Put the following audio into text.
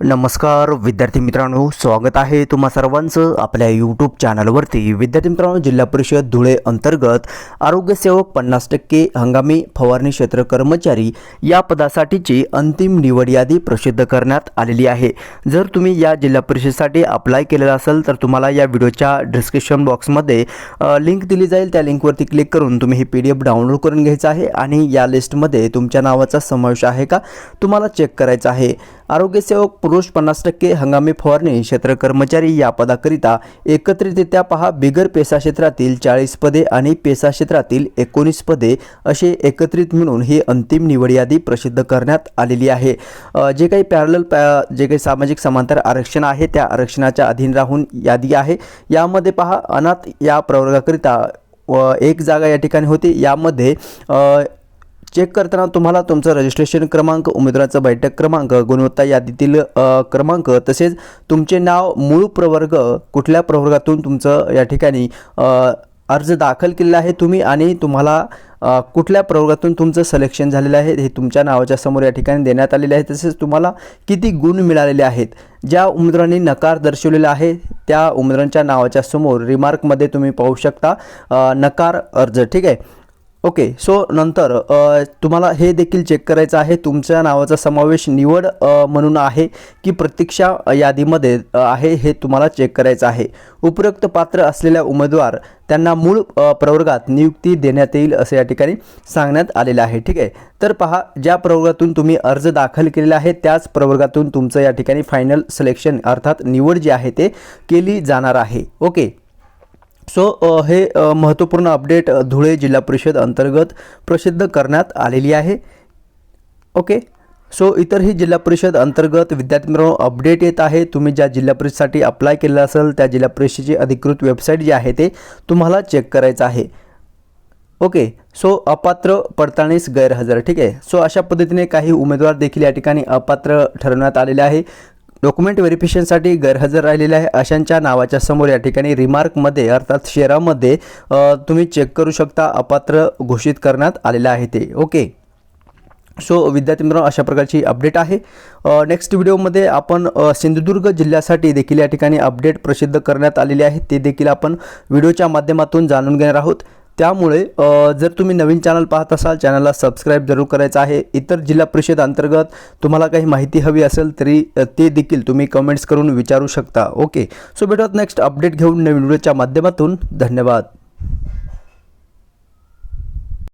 नमस्कार विद्यार्थी मित्रांनो स्वागत आहे तुम्हा सर्वांचं आपल्या यूट्यूब चॅनलवरती विद्यार्थी मित्रांनो जिल्हा परिषद धुळे अंतर्गत आरोग्यसेवक पन्नास टक्के हंगामी फवारणी क्षेत्र कर्मचारी या पदासाठीची अंतिम निवड यादी प्रसिद्ध करण्यात आलेली आहे. जर तुम्ही या जिल्हा परिषदेसाठी अप्लाय केलेला असेल तर तुम्हाला या व्हिडिओच्या डिस्क्रिप्शन बॉक्समध्ये लिंक दिली जाईल. त्या लिंकवरती क्लिक करून तुम्ही हे पी डी एफ डाउनलोड करून घ्यायचं आहे आणि या लिस्टमध्ये तुमच्या नावाचा समावेश आहे का? तुम्हाला चेक करायचा आहे. आरोग्यसेवक पुरुष पन्नास टक्के हंगामी फवारणी क्षेत्र कर्मचारी या पदाकरिता एकत्रितरित्या पहा बिगर पेसा क्षेत्रातील चाळीस पदे आणि पेसा क्षेत्रातील एकोणीस पदे असे एकत्रित मिळून ही अंतिम निवड यादी प्रसिद्ध करण्यात आलेली आहे. जे काही पॅरल पॅ जे काही सामाजिक समांतर आरक्षण आहे त्या आरक्षणाच्या अधीन राहून यादी आहे. यामध्ये पहा अनाथ या प्रवर्गाकरिता व एक जागा या ठिकाणी होती. यामध्ये चेक करताना तुम्हाला तुमचं रजिस्ट्रेशन क्रमांक उमेदवाराचा बैठक क्रमांक गुणवत्ता यादीतील क्रमांक तसेच तुमचे नाव मूळ प्रवर्ग कुठल्या प्रवर्गातून तुमचं या ठिकाणी अर्ज दाखल केलेला आहे तुम्ही आणि तुम्हाला कुठल्या प्रवर्गातून तुमचं सिलेक्शन झालेलं आहे हे तुमच्या नावाच्या समोर या ठिकाणी देण्यात आलेले आहे. तसेच तुम्हाला किती गुण मिळालेले आहेत ज्या उमेदवारांनी नकार दर्शवलेला आहे त्या उमेदवारांच्या नावाच्या समोर रिमार्कमध्ये तुम्ही पाहू शकता नकार अर्ज. ठीक आहे? ओके सो नंतर तुम्हाला हे देखील चेक करायचं आहे. तुमच्या नावाचा समावेश निवड म्हणून आहे की प्रतीक्षा यादीमध्ये आहे हे तुम्हाला चेक करायचं आहे. उपयुक्त पात्र असलेल्या उमेदवार त्यांना मूळ प्रवर्गात नियुक्ती देण्यात येईल असं या ठिकाणी सांगण्यात आलेलं आहे. ठीक आहे? तर पहा ज्या प्रवर्गातून तुम्ही अर्ज दाखल केलेला आहे त्याच प्रवर्गातून तुमचं या ठिकाणी फायनल सिलेक्शन अर्थात निवड जी आहे ते केली जाणार आहे. ओके? सो so, हे महत्त्वपूर्ण अपडेट धुळे जिल्हा परिषद अंतर्गत प्रसिद्ध करण्यात आलेली आहे. ओके? सो इतरही जिल्हा परिषद अंतर्गत विद्यार्थी मित्रांनो अपडेट येत आहे. तुम्ही ज्या जिल्हा परिषदसाठी अप्लाय केलेलं असेल त्या जिल्हा परिषदेची अधिकृत वेबसाईट जी आहे ते तुम्हाला चेक करायचं आहे. ओके? सो अपात्र पडताळणीस गैरहजर ठीक आहे? सो अशा पद्धतीने काही उमेदवार देखील या ठिकाणी अपात्र ठरवण्यात आलेले आहे. डॉक्युमेंट व्हेरिफिकेशनसाठी गैरहजर राहिलेले आहे. अशांच्या नावाच्या समोर या ठिकाणी रिमार्कमध्ये अर्थात शेरामध्ये तुम्ही चेक करू शकता. अपात्र घोषित करण्यात आलेलं आहे ते. ओके सो विद्यार्थी मित्रांनो अशा प्रकारची अपडेट आहे. नेक्स्ट व्हिडिओमध्ये आपण सिंधुदुर्ग जिल्ह्यासाठी देखील या ठिकाणी अपडेट प्रसिद्ध करण्यात आलेले आहे. ते देखील आपण व्हिडिओच्या माध्यमातून जाणून घेणार आहोत. त्यामुळे जर तुम्ही नवीन चॅनल पाहत असाल चॅनलला सबस्क्राईब जरूर करायचं आहे. इतर जिल्हा परिषद अंतर्गत तुम्हाला काही माहिती हवी असेल तरी ते देखील तुम्ही कमेंट्स करून विचारू शकता. ओके सो भेटत नेक्स्ट अपडेट घेऊन नवीन व्हिडिओच्या माध्यमातून. धन्यवाद.